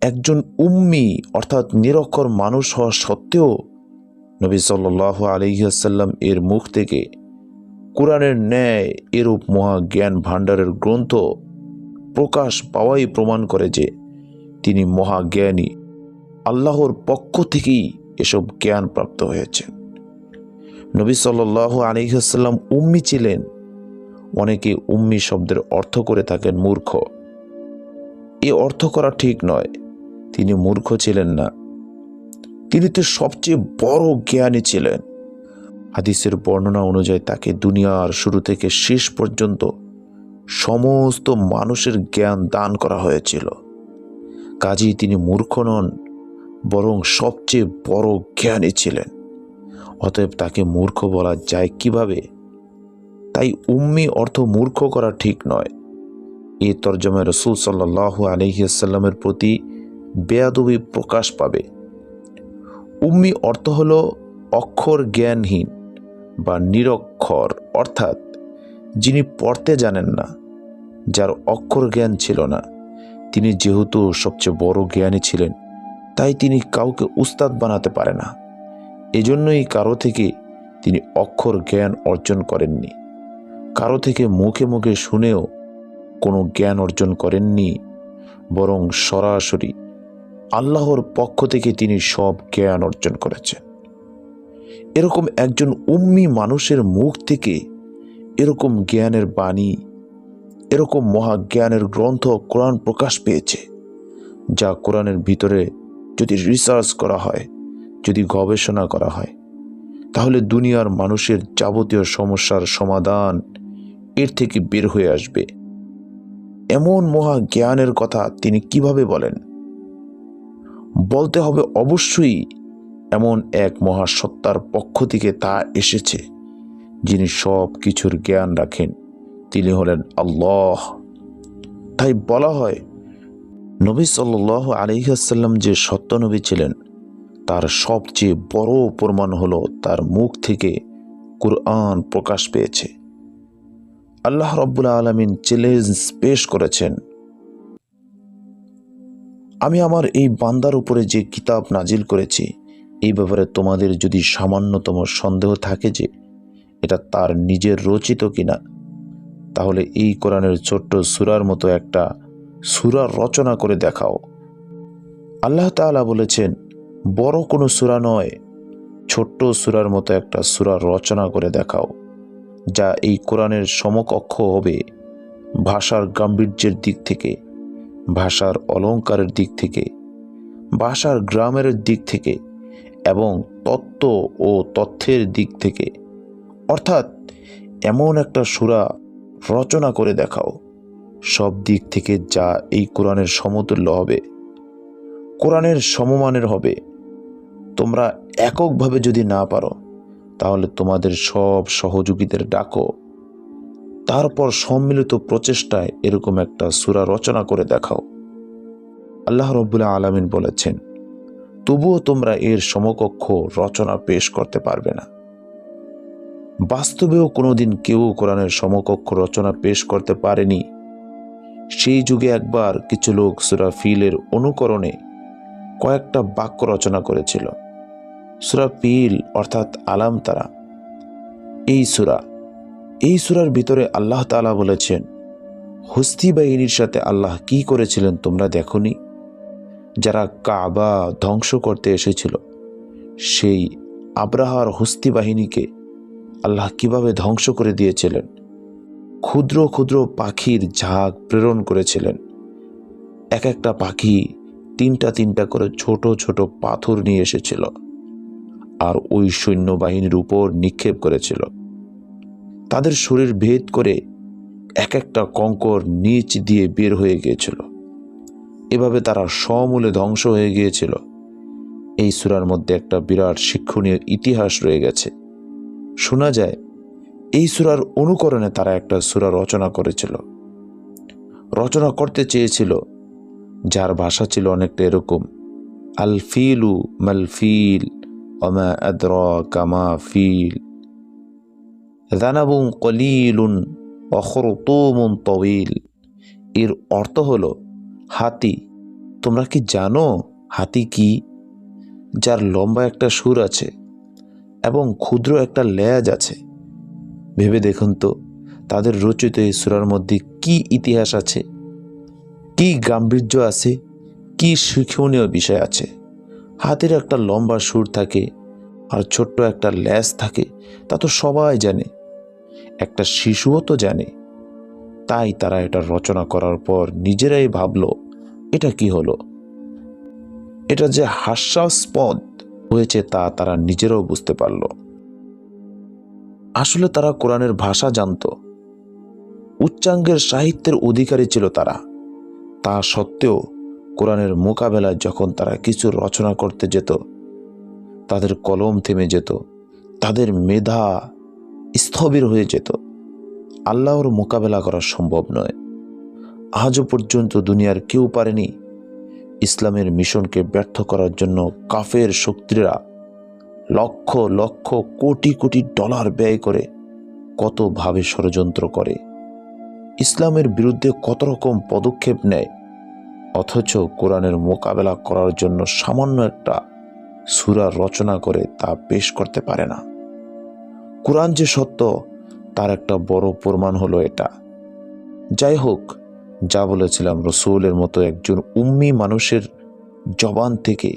একজন উম্মি, অর্থাৎ নিরক্ষর মানুষ হওয়া সত্ত্বেও নবী সাল্লাহ আলহিহাসাল্লাম এর মুখ থেকে কোরআনের ন্যায় এরূপ মহা জ্ঞান ভাণ্ডারের গ্রন্থ প্রকাশ পাওয়াই প্রমাণ করে যে তিনি মহাজ্ঞানী। আল্লাহর পক্ষ থেকেই এসব জ্ঞান প্রাপ্ত হয়েছেন। নবী সাল্লাহ আলিহাসাল্লাম উম্মি ছিলেন। অনেকে উম্মি শব্দের অর্থ করে থাকেন মূর্খ। এ অর্থ করা ঠিক নয়। তিনি মূর্খ ছিলেন না। তিনি তো সবচেয়ে বড় জ্ঞানী ছিলেন। হাদিসের বর্ণনা অনুযায়ী তাকে দুনিয়ার শুরু থেকে শেষ পর্যন্ত সমস্ত মানুষের জ্ঞান দান করা হয়েছিল। কাজেই তিনি মূর্খ নন, বরং সবচেয়ে বড় জ্ঞানী ছিলেন। অতএব তাকে মূর্খ বলা যায় কীভাবে? তাই উম্মি অর্থ মূর্খ করা ঠিক নয়। এ তর্জমায় রসুল সাল্লাহ আলহিয়াসাল্লামের প্রতি বেয়াদবি প্রকাশ পাবে। উম্মি অর্থ হল অক্ষর জ্ঞানহীন বা নিরক্ষর, অর্থাৎ যিনি পড়তে জানেন না, যার অক্ষর জ্ঞান ছিল না। তিনি যেহেতু সবচেয়ে বড় জ্ঞানী ছিলেন, তাই তিনি কাউকে উস্তাদ বানাতে পারে না। এজন্যই কারও থেকে তিনি অক্ষর জ্ঞান অর্জন করেননি। কারও থেকে মুখে মুখে শুনেও কোনো জ্ঞান অর্জন করেননি, বরং সরাসরি আল্লাহর পক্ষ থেকে তিনি সব জ্ঞান অর্জন করেছেন। এরকম একজন উম্মি মানুষের মুখ থেকে এরকম জ্ঞানের বাণী, এরকম মহাজ্ঞানের গ্রন্থ কোরআন প্রকাশ পেয়েছে, যা কোরআনের ভিতরে যদি রিসার্চ করা হয়, যদি গবেষণা করা হয়, তাহলে দুনিয়ার মানুষের যাবতীয় সমস্যার সমাধান এর থেকে বের হয়ে আসবে। এমন মহা জ্ঞানের কথা তিনি কীভাবে বলেন? বলতে হবে অবশ্যই এমন এক মহাসত্তার পক্ষ থেকে তা এসেছে, যিনি সব কিছুর জ্ঞান রাখেন। তিনি হলেন আল্লাহ। তাই বলা হয়, নবী সাল্ল আলিহাসাল্লাম যে সত্যনবী ছিলেন, তার সবচেয়ে বড় প্রমাণ হলো তার মুখ থেকে কুরআন প্রকাশ পেয়েছে। আল্লাহ রব্বুল আলমিন চ্যালেঞ্জ পেশ করেছেন। আমি আমার এই বান্দার উপরে যে কিতাব নাজিল করেছি, এই ব্যাপারে তোমাদের যদি সামান্যতম সন্দেহ থাকে যে এটা তার নিজের রচিত কিনা, তাহলে এই কোরআনের ছোট্ট সুরার মতো একটা সুরা রচনা করে দেখাও। আল্লাহ তাআলা বলেছেন, বড় কোনো সুরা নয়, ছোট্ট সুরার মতো একটা সুরা রচনা করে দেখাও, যা এই কোরআনের সমকক্ষ হবে ভাষার গাম্ভীর্যের দিক থেকে। ভাষার অলঙ্কারের দিক থেকে, ভাষার গ্রামের দিক থেকে এবং তত্ত্ব ও তথ্যের দিক থেকে। অর্থাৎ এমন একটা সুরা রচনা করে দেখাও। সব দিক থেকে যা এই কোরআনের সমতুল্য হবে, কোরআনের সমমানের হবে। তোমরা এককভাবে যদি না পারো, তাহলে তোমাদের সব সহযোগীদের ডাকো। তারপর সম্মিলিত প্রচেষ্টায় এরকম একটা সুরা রচনা করে দেখাও। আল্লাহ রব্বুল্লাহ আলমিন বলেছেন, তবুও তোমরা এর সমকক্ষ রচনা পেশ করতে পারবে না। বাস্তবেও কোনোদিন কেউ কোরআনের সমকক্ষ রচনা পেশ করতে পারেনি। সেই যুগে একবার কিছু লোক সুরা ফিলের অনুকরণে কয়েকটা বাক্য রচনা করেছিল। সুরা পিল অর্থাৎ আলাম তারা। এই সুরা এই সুরার ভিতরে আল্লাহ তালা বলেছেন, হস্তি বাহিনীর সাথে আল্লাহ কি করেছিলেন তোমরা দেখনি? যারা কাবা ধ্বংস করতে এসেছিল, সেই আব্রাহার হস্তি বাহিনীকে আল্লাহ কীভাবে ধ্বংস করে দিয়েছিলেন? ক্ষুদ্র ক্ষুদ্র পাখির ঝাঁক প্রেরণ করেছিলেন। এক একটা পাখি তিনটা তিনটা করে ছোট ছোট পাথর নিয়ে এসেছিল, আর ওই সৈন্যবাহিনীর উপর নিক্ষেপ করেছিল। তাদের শরীর ভেদ করে এক একটা কঙ্কর নিচ দিয়ে বের হয়ে গিয়েছিল। এভাবে তারা সমূলে ধ্বংস হয়ে গিয়েছিল। এই সুরার মধ্যে একটা বিরাট শিক্ষণীয় ইতিহাস রয়ে গেছে। শোনা যায়, এই সুরার অনুকরণে তারা একটা সুরা রচনা করেছিল। রচনা করতে চেয়েছিল, যার ভাষা ছিল অনেকটা এরকম আলফিলু মালফিল অমা আদ্র কামা ফিল। দানাবুং কলিলুন অখরতুমুন তবিল এর অর্থ হল, হাতি, তোমরা কি জানো হাতি কি? যার লম্বা একটা সুর আছে এবং ক্ষুদ্র একটা লেজ আছে। ভেবে দেখুন তো, তাদের রচিত এই সুরার মধ্যে কি ইতিহাস আছে? কি গাম্ভীর্য আছে? কি শিক্ষণীয় বিষয় আছে? হাতির একটা লম্বা সুর থাকে আর ছোট্ট একটা ল্যাস থাকে, তা তো সবাই জানে। একটা শিশুও তো জানে। তাই তারা এটা রচনা করার পর নিজেরাই ভাবলো, এটা কি হলো? এটা যে হাস্যাস্পদ হয়েছে তা তারা নিজেরাও বুঝতে পারল। আসলে তারা কোরআনের ভাষা জানত। উচ্চাঙ্গের সাহিত্যের অধিকারী ছিল তারা। তা সত্ত্বেও কোরআনের মোকাবেলায় যখন তারা কিছু রচনা করতে যেত, তাদের কলম থেমে যেত, তাদের মেধা স্থবির হয়ে যেত। আল্লাহর মোকাবেলা করা সম্ভব নয়। আজও পর্যন্ত দুনিয়ার কেউ পারেনি ইসলামের মিশনকে ব্যর্থ করার জন্য কাফের শক্তিরা লক্ষ লক্ষ, কোটি কোটি ডলার ব্যয় করে কতভাবে ষড়যন্ত্র করে। ইসলামের বিরুদ্ধে কত রকম পদক্ষেপ নেয়, অথচ কোরআনের মোকাবেলা করার জন্য সামান্য একটা সুরা রচনা করে তা পেশ করতে পারে না। কোরআন যে সত্য, তার একটা বড় প্রমাণ হলো এটা। যাই হোক, যা বলেছিলাম, রসুলের মতো একজন উম্মি মানুষের জবান থেকে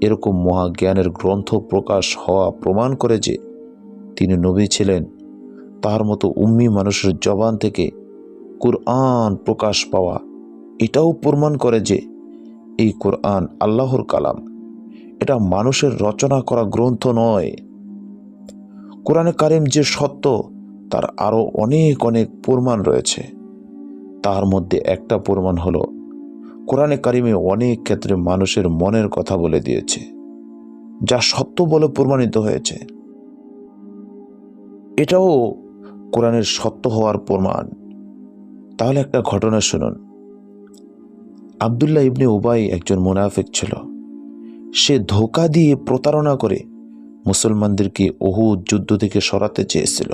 এরকম মহাজ্ঞানের গ্রন্থ প্রকাশ হওয়া প্রমাণ করে যে তিনি নবী ছিলেন তার মতো উম্মি মানুষের জবান থেকে কোরআন প্রকাশ পাওয়া, এটাও প্রমাণ করে যে এই কোরআন আল্লাহর কালাম। এটা মানুষের রচনা করা গ্রন্থ নয়। কোরআনে কারিম যে সত্য, তার আরও অনেক অনেক প্রমাণ রয়েছে। তার মধ্যে একটা প্রমাণ হলো, কোরআনে কারিমে অনেক ক্ষেত্রে মানুষের মনের কথা বলে দিয়েছে, যা সত্য বলে প্রমাণিত হয়েছে। এটাও কোরআনের সত্য হওয়ার প্রমাণ। তাহলে একটা ঘটনা শুনুন। আবদুল্লাহ ইবনে উবাই একজন মুনাফিক ছিল। সে ধোকা দিয়ে প্রতারণা করে মুসলমানদেরকে অহুদ যুদ্ধ থেকে সরাতে চেয়েছিল,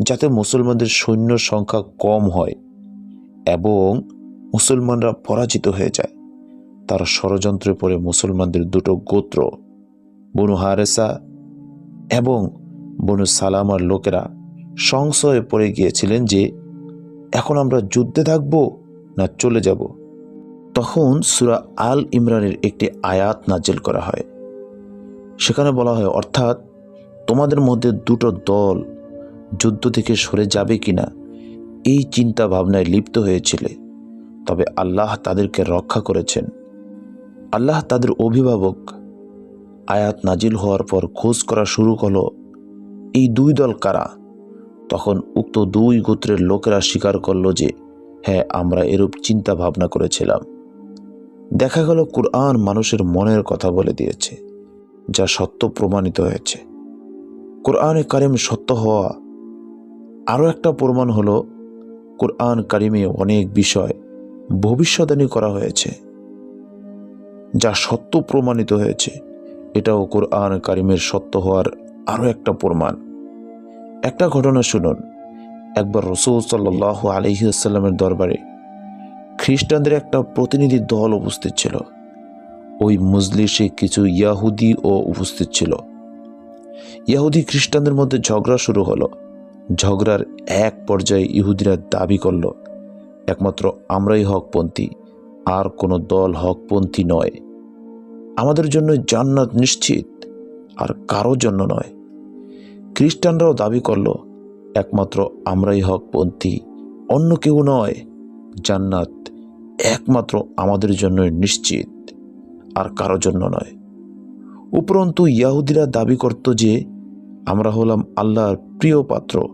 যাতে মুসলমানদের সৈন্য সংখ্যা কম হয় এবং মুসলমানরা পরাজিত হয়ে যায়। তার ষড়যন্ত্রে পড়ে মুসলমানদের দুটো গোত্র, বনু হারেসা এবং বনু সালামার লোকেরা সংশয়ে পড়ে গিয়েছিলেন যে, এখন আমরা যুদ্ধে থাকব না চলে যাব? তখন সুরা আল ইমরানের একটি আয়াত নাজেল করা হয়। সেখানে বলা হয়, অর্থাৎ তোমাদের মধ্যে দুটো দল যুদ্ধ থেকে সরে যাবে কিনা, এই চিন্তা ভাবনায় লিপ্ত হয়েছিলে। তবে আল্লাহ তাদেরকে রক্ষা করেছেন। আল্লাহ তাদের অভিভাবক। আয়াত নাজিল হওয়ার পর খোঁজ করা শুরু হলো এই দুই দল কারা? তখন উক্ত দুই গোত্রের লোকেরা স্বীকার করল যে হ্যাঁ আমরা এরূপ চিন্তা ভাবনা করেছিলাম। দেখা গেল, কোরআন মানুষের মনের কথা বলে দিয়েছে। যা সত্য প্রমাণিত হয়েছে। কোরআনে কারিম সত্য হওয়া আরও একটা প্রমাণ হলো, কোরআন কারিমে অনেক বিষয় ভবিষ্যদানী করা হয়েছে। যা সত্য প্রমাণিত হয়েছে, এটাও কোরআন কারিমের সত্য হওয়ার আরও একটা প্রমাণ। একটা ঘটনা শুনুন। একবার রসুল সাল্লাহ আলহিউসাল্লামের দরবারে খ্রিস্টানদের একটা প্রতিনিধি দল উপস্থিত ছিল। ওই মজলিসে কিছু ইয়াহুদি ও উপস্থিত ছিল। ইয়াহুদি খ্রিস্টানদের মধ্যে ঝগড়া শুরু হলো। ঝগড়ার এক পর্যায়ে ইহুদিরা দাবি করল, একমাত্র আমরাই হকপন্থী, আর কোনো দল হকপন্থী নয়। আমাদের জন্য জান্নাত নিশ্চিত, আর কারও জন্য নয়। খ্রিস্টানরাও দাবি করল, একমাত্র আমরাই হকপন্থী, অন্য কেউ নয়। জান্নাত একমাত্র আমাদের জন্য নিশ্চিত। আর কারও জন্য নয়। উপরন্তু ইয়াহুদিরা দাবি করত যে, আমরা হলাম আল্লাহর প্রিয় পাত্র,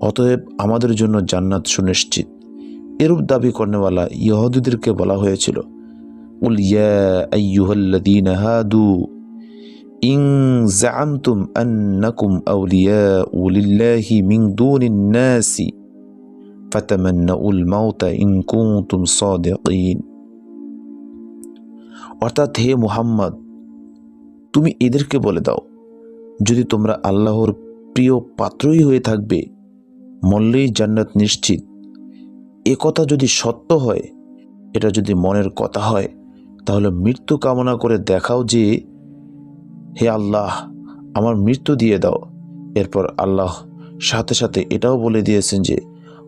অতএব আমাদের জন্য জান্নাত সুনিশ্চিত। এরূপ দাবি করেওয়ালা ইহুদিদেরকে বলা হয়েছিল, উল ইয়া আইয়ুহাল্লাযীনা হাদু ইন জাআমতুম আন্নাকুম আউলিয়াউ লিল্লাহি মিন দুনিন নাসি, ফাতামান্নাউল মাউতা ইন কুনতুম সাদিকিন। অর্থাৎ হে মুহাম্মদ, তুমি এদেরকে বলে দাও, যদি তোমরা আল্লাহর প্রিয় পাত্রই হয়ে থাকবে মল্লেই জান্নাত নিশ্চিত। এ কথা যদি সত্য হয়, এটা যদি মনের কথা হয়, তাহলে মৃত্যু কামনা করে দেখাও যে, হে আল্লাহ, আমার মৃত্যু দিয়ে দাও। এরপর আল্লাহ সাথে সাথে এটাও বলে দিয়েছেন যে,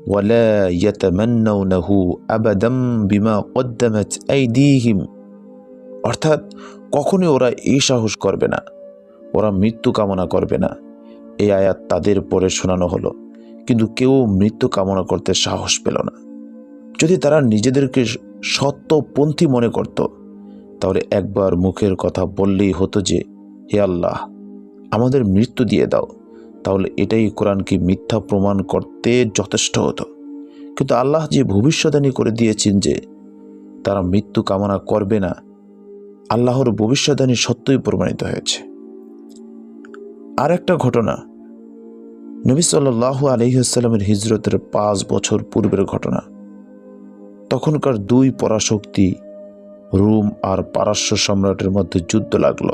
ওয়ালা ইয়াতামান্নাউনাহু আবাদাম বিমা কদ্দামাত আইদিহিম। অর্থাৎ কখনোই ওরা এই সাহস করবে না। ওরা মৃত্যু কামনা করবে না। এই আয়াত তাদের পরে শোনানো হলো, কিন্তু কেউ মৃত্যু কামনা করতে সাহস পেল না। যদি তারা নিজেদেরকে সত্যপন্থী মনে করত, তাহলে একবার মুখের কথা বললেই হতো যে, হে আল্লাহ, আমাদের মৃত্যু দিয়ে দাও। তাহলে এটাই কোরআনকে মিথ্যা প্রমাণ করতে যথেষ্ট হতো। কিন্তু আল্লাহ যে ভবিষ্যদানী করে দিয়েছেন যে, তারা মৃত্যু কামনা করবে না আল্লাহর ভবিষ্যদানী সত্যই প্রমাণিত হয়েছে। আর একটা ঘটনা, নবী সাল্লাহ আলহিহাস্লামের হিজরতের পাঁচ বছর পূর্বের ঘটনা। তখনকার দুই পরাশক্তি রোম আর পারস্য সম্রাটের মধ্যে যুদ্ধ লাগল।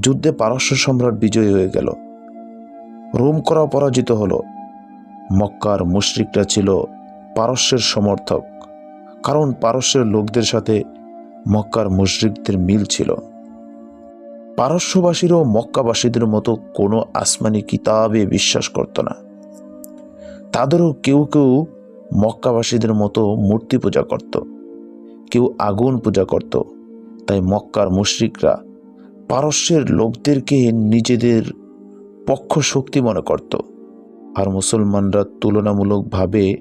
যুদ্ধে পারস্য সম্রাট বিজয়ী হয়ে গেল। রোম করা পরাজিত হলো। মক্কার মুশরিকরা ছিল পারস্যের সমর্থক, কারণ পারস্যের লোকদের সাথে মক্কার মুশরিকদের মিল ছিল। পারস্যবাসীরও মক্কাবাসীদের মতো কোনো আসমানি কিতাবে বিশ্বাস করত না। তাদেরও কেউ কেউ মক্কাবাসীদের মতো মূর্তি পূজা করত, কেউ আগুন পূজা করত। তাই মক্কার মুশরিকরা পারস্যের লোকদেরকে নিজেদের পক্ষ শক্তি মনে করত আর মুসলমানরা তুলনামূলকভাবে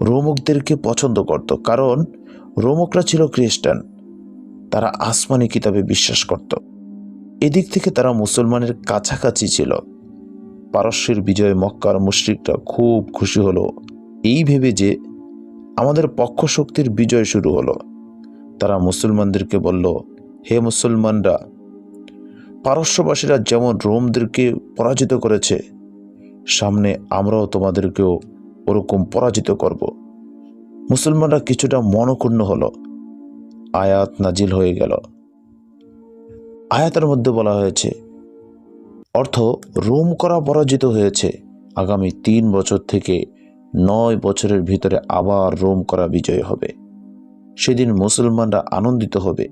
রোমকদেরকে পছন্দ করত। কারণ রোমকরা ছিল খ্রিস্টান। তারা আসমানি কিতাবে বিশ্বাস করত। এদিক থেকে তারা মুসলমানের কাছাকাছি ছিল। পারস্যের বিজয় মক্কার মুশরিকরা খুব খুশি হলো। এই ভেবে যে আমাদের পক্ষ শক্তির বিজয় শুরু হলো। তারা মুসলমানদেরকে বলল, হে মুসলমানরা, পারস্যবাসীরা যেমন রোমদেরকে পরাজিত করেছে, সামনে আমরাও তোমাদেরকেও ওরকম পরাজিত করব। মুসলমানরা কিছুটা মনক্ষুণ্ণ হলো। আয়াত নাজিল হয়ে গেল। আয়াতের মধ্যে বলা হয়েছে, অর্থ রোম করা পরাজিত হয়েছে। আগামী তিন বছর থেকে নয় বছরের ভিতরে আবার রোম করা বিজয় হবে। সেদিন মুসলমানরা আনন্দিত হবে।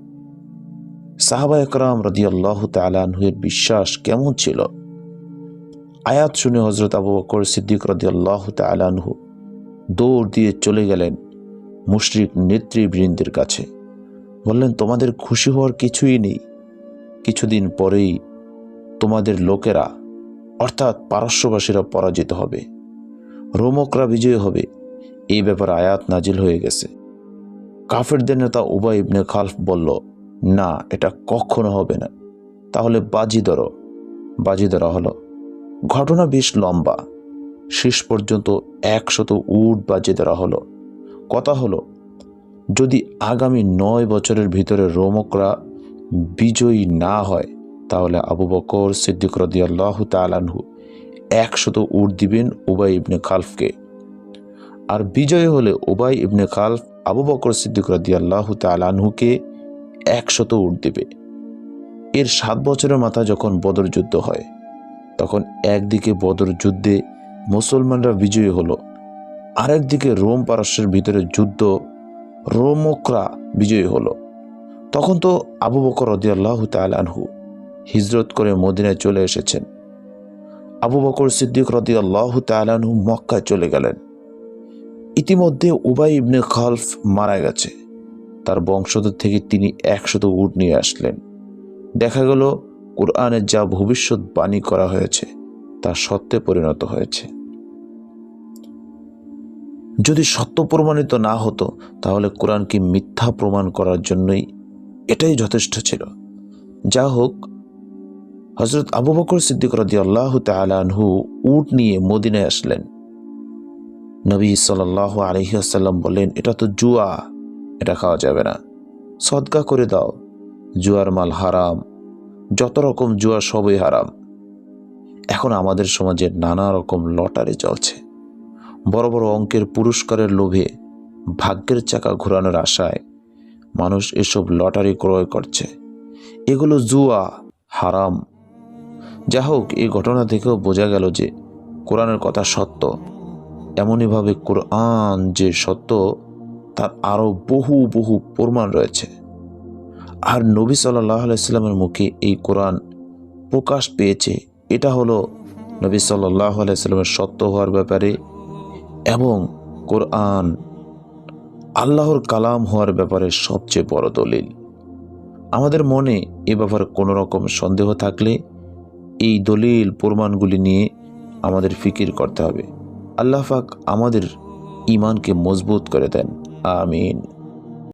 সাহাবা একরাম রদিয়াল্লাহ তালানহুয়ের বিশ্বাস কেমন ছিল? আয়াত শুনে হজরত আবু বকর সিদ্দিক রদিয়াল্লাহ তালানহু দৌড় দিয়ে চলে গেলেন। মুশরিক নেতৃবৃন্দের কাছে। বললেন, তোমাদের খুশি হওয়ার কিছুই নেই। কিছুদিন পরেই তোমাদের লোকেরা, অর্থাৎ পারস্যবাসীরা পরাজিত হবে। রোমকরা বিজয় হবে। এই ব্যাপারে আয়াত নাজিল হয়ে গেছে। কাফেরদের নেতা উবাই ইবনে খালফ বলল, না, এটা কখনো হবে না। তাহলে বাজি ধরো। বাজি ধরা হলো। ঘটনা বেশ লম্বা। শেষ পর্যন্ত একশত উট বাজি ধরা হলো। কথা হলো, যদি আগামী নয় বছরের ভিতরে রোমকরা বিজয়ী না হয়, তাহলে আবু বকর সিদ্দিক রদিয়াল্লাহ তালানহু একশত উট দিবেন উবাই ইবনে খালফকে। আর বিজয় হলে উবাই ইবনে খালফ আবু বকর সিদ্দিক রদিয়াল্লাহ তালানহুকে একশত উট দেবে। এর সাত বছরের মাথা যখন বদর যুদ্ধ হয়, তখন একদিকে বদর যুদ্ধে মুসলমানরা বিজয়ী হলো আরেকদিকে রোম পারস্যের ভিতরে যুদ্ধ, রোমকরা বিজয়ী হলো। তখন তো আবু বকর রদিয়াল্লাহ তালানহু হিজরত করে মদিনায় চলে এসেছেন। আবু বকর সিদ্দিক রদি আল্লাহ তালানহু মক্কায় চলে গেলেন। ইতিমধ্যে উবাই ইবনে খালফ মারা গেছে। তার বংশধর থেকে তিনি একশত উট নিয়ে আসলেন। দেখা গেল, কোরআনে যা ভবিষ্যৎ বাণী করা হয়েছে, তা সত্যে পরিণত হয়েছে। যদি সত্য প্রমাণিত না হতো, তাহলে কোরআনকে মিথ্যা প্রমাণ করার জন্যই এটাই যথেষ্ট ছিল। যা হোক হজরত আবু বকর সিদ্দিক রদি আল্লাহ তালানহু উট নিয়ে মদিনায় আসলেন। নবী সাল্লাহ আলহিহাসাল্লাম বললেন, এটা তো জুয়া, এটা খাওয়া যাবে না। সদকা করে দাও, জুয়ার মাল হারাম, যত রকম জুয়া সবই হারাম। এখন আমাদের সমাজে নানা রকম লটারি চলছে। বড় বড় অঙ্কের পুরস্কারের লোভে ভাগ্যের চাকা ঘোরানোর আশায় মানুষ এসব লটারি ক্রয় করছে। এগুলো জুয়া, হারাম। যা হোক, এই ঘটনা থেকেও বোঝা গেল যে কোরআনের কথা সত্য। এমনইভাবে কোরআন যে সত্য, তার আরও বহু বহু প্রমাণ রয়েছে। আর নবী সাল্লাহ আলাইস্লামের মুখে এই কোরআন প্রকাশ পেয়েছে। এটা হলো নবী সাল্লাহ আলাইস্লামের সত্য হওয়ার ব্যাপারে এবং কোরআন আল্লাহর কালাম হওয়ার ব্যাপারে সবচেয়ে বড় দলিল। আমাদের মনে এ ব্যাপারে কোনো রকম সন্দেহ থাকলে এই দলিল প্রমাণগুলি নিয়ে আমাদের ফিকির করতে হবে। আল্লাহ পাক আমাদের ইমানকে মজবুত করে দেন। আমিন।